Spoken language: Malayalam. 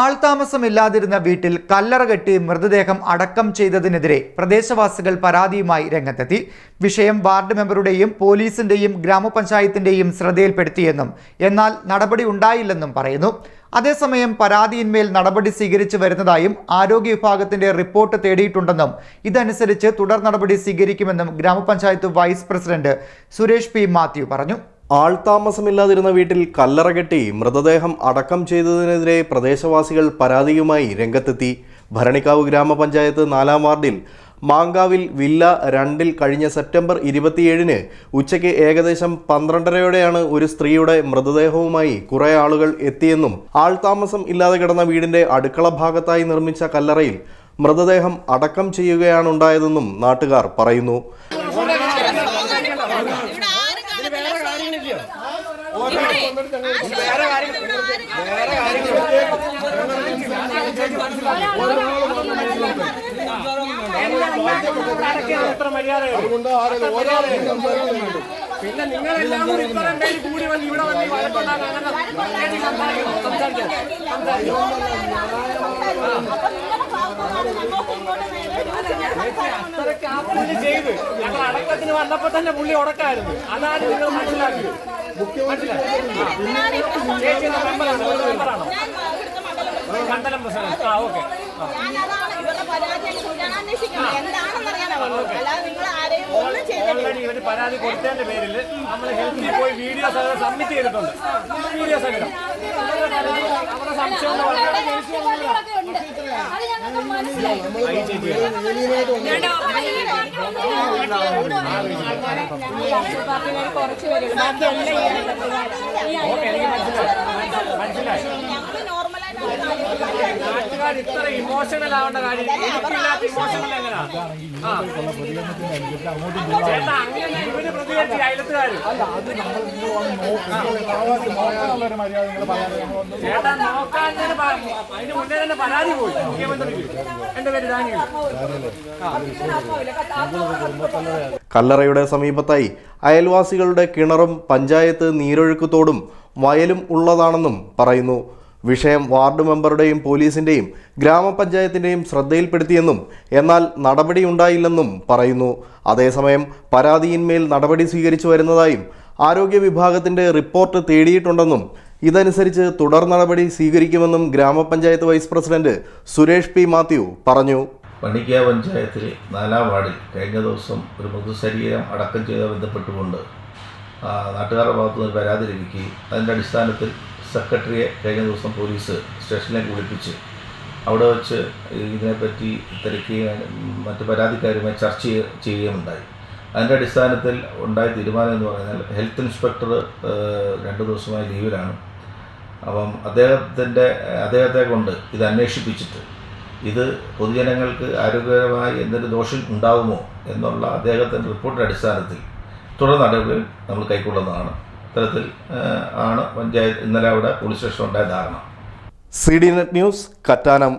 ആൾതാമസമില്ലാതിരുന്ന വീട്ടിൽ കല്ലറ കെട്ടി മൃതദേഹം അടക്കം ചെയ്തതിനെതിരെ പ്രദേശവാസികൾ പരാതിയുമായി രംഗത്തെത്തി. വിഷയം വാർഡ് മെമ്പറുടെയും പോലീസിന്റെയും ഗ്രാമപഞ്ചായത്തിന്റെയും ശ്രദ്ധയിൽപ്പെടുത്തിയെന്നും എന്നാൽ നടപടി ഉണ്ടായില്ലെന്നും പറയുന്നു. അതേസമയം പരാതിയിന്മേൽ നടപടി സ്വീകരിച്ചു വരുന്നതായും ആരോഗ്യ വിഭാഗത്തിന്റെ റിപ്പോർട്ട് തേടിയിട്ടുണ്ടെന്നും ഇതനുസരിച്ച് തുടർ നടപടി സ്വീകരിക്കുമെന്നും ഗ്രാമപഞ്ചായത്ത് vice president Suresh P Mathew പറഞ്ഞു. ആൾതാമസമില്ലാതിരുന്ന വീട്ടിൽ കല്ലറ കെട്ടി മൃതദേഹം അടക്കം ചെയ്തതിനെതിരെ പ്രദേശവാസികൾ പരാതിയുമായി രംഗത്തെത്തി. ഭരണിക്കാവ് ഗ്രാമപഞ്ചായത്ത് നാലാം വാർഡിൽ മാങ്കാവിൽ വില്ല രണ്ടിൽ കഴിഞ്ഞ സെപ്റ്റംബർ ഇരുപത്തിയേഴിന് ഉച്ചയ്ക്ക് ഏകദേശം പന്ത്രണ്ടരയോടെയാണ് ഒരു സ്ത്രീയുടെ മൃതദേഹവുമായി കുറെ ആളുകൾ എത്തിയെന്നും ആൾതാമസം ഇല്ലാതെ കിടന്ന വീടിന്റെ അടുക്കള ഭാഗത്തായി നിർമ്മിച്ച കല്ലറയിൽ മൃതദേഹം അടക്കം ചെയ്യുകയാണുണ്ടായതെന്നും നാട്ടുകാർ പറയുന്നു. എത്ര മര്യാദ പിന്നെ നിങ്ങളെല്ലാം കൂടി ഇത്രയും പേര് കൂടി വന്ന് ഇവിടെ വന്ന് വഴക്കുണ്ടാക്കാൻ അങ്ങനെ ചേച്ചി സംസാരിക്കണം സംസാരിച്ചോ സംസാരിച്ചോ ചേച്ചി അത്രയ്ക്ക് ആ പുള്ളി ചെയ്ത് ഞങ്ങൾ അടക്കത്തിന് വന്നപ്പോ തന്നെ പുള്ളി ഉടക്കായിരുന്നു അതാണ് നിങ്ങൾ മനസ്സിലാക്കിയത് ചേച്ചി മെമ്പറാണോ മെമ്പറാണോ മണ്ഡലം പ്രസിഡന്റ് ആ ഓക്കെ ഓൾറെഡി ഇവർ പരാതി കൊടുത്തതിന്റെ പേരിൽ നമ്മൾ ഹെൽത്തിൽ പോയി വീഡിയോ സഹിതം സബ്മിറ്റ് ചെയ്തിട്ടുണ്ട് വീഡിയോ സഹിതം അവരുടെ സംശയം എന്ന് പറഞ്ഞാൽ അത് ഞങ്ങൾക്ക് മനസ്സിലായി ഈ ചേച്ചി കുറച്ച് പേര് ബാക്കിയെല്ലാം എനിക്ക് മനസ്സിലായി. ഇത്ര ഇമോഷണൽ ആവേണ്ട കാര്യം എനിക്കില്ലാത്ത ഇമോഷണൽ എങ്ങനെയാ? ആ. ചേട്ടാ അങ്ങനെ ഇവർ പ്രതികരിച്ച് അയലത്തുകാര് ചേട്ടാ നോക്കാൻ തന്നെ പ- അതിന് മുന്നേ തന്നെ പരാതി പോയി മുഖ്യമന്ത്രിക്ക്. എന്റെ പേര് ഡാനിയൽ. കല്ലറയുടെ സമീപത്തായി അയൽവാസികളുടെ കിണറും പഞ്ചായത്ത് നീരൊഴുക്കുതോടും വയലും ഉള്ളതാണെന്നും പറയുന്നു. വിഷയം വാർഡ് മെമ്പറുടെയും പോലീസിന്റെയും ഗ്രാമപഞ്ചായത്തിന്റെയും ശ്രദ്ധയിൽപ്പെടുത്തിയെന്നും എന്നാൽ നടപടിയുണ്ടായില്ലെന്നും പറയുന്നു. അതേസമയം പരാതിയിന്മേൽ നടപടി സ്വീകരിച്ചു വരുന്നതായും ആരോഗ്യ വിഭാഗത്തിന്റെ റിപ്പോർട്ട് തേടിയിട്ടുണ്ടെന്നും ഇതനുസരിച്ച് തുടർ നടപടി സ്വീകരിക്കുമെന്നും ഗ്രാമപഞ്ചായത്ത് vice president Suresh P Mathew പറഞ്ഞു. പണിക്ക പഞ്ചായത്തിൽ നാലാം വാർഡിൽ കഴിഞ്ഞ ദിവസം ഒരു മൃതശരീരം അടക്കം ചെയ്ത ബന്ധപ്പെട്ടുകൊണ്ട് നാട്ടുകാരുടെ ഭാഗത്തുനിന്ന് പരാതി ലഭിക്കുകയും അതിന്റെ അടിസ്ഥാനത്തിൽ സെക്രട്ടറിയെ കഴിഞ്ഞ ദിവസം പോലീസ് സ്റ്റേഷനിലേക്ക് വിളിപ്പിച്ച് അവിടെ വെച്ച് ഇതിനെപ്പറ്റി തിരക്കുകയും മറ്റ് പരാതിക്കാരുമായി ചർച്ച ചെയ്യ- ചെയ്യുകയുമുണ്ടായി. അതിന്റെ അടിസ്ഥാനത്തിൽ ഉണ്ടായ തീരുമാനം എന്ന് പറഞ്ഞാൽ ഹെൽത്ത് ഇൻസ്പെക്ടർ രണ്ട് ദിവസമായി ലീവിലാണ്. അപ്പം അദ്ദേഹത്തിന്റെ അദ്ദേഹത്തെ കൊണ്ട് ഇത് അന്വേഷിപ്പിച്ചിട്ട് ഇത് പൊതുജനങ്ങൾക്ക് ആരോഗ്യകരമായി എന്തെങ്കിലും ദോഷം ഉണ്ടാകുമോ എന്നുള്ള അദ്ദേഹത്തിന്റെ റിപ്പോർട്ടിന്റെ അടിസ്ഥാനത്തിൽ തുടർ നടപടികൾ നമ്മൾ കൈക്കൊള്ളുന്നതാണ്. ഇത്തരത്തിൽ ഏഹ്, ആണ് പഞ്ചായത്ത് ഇന്നലെ അവിടെ പോലീസ് സ്റ്റേഷൻ ഉണ്ടായ ധാരണ. C D net news Kattanam.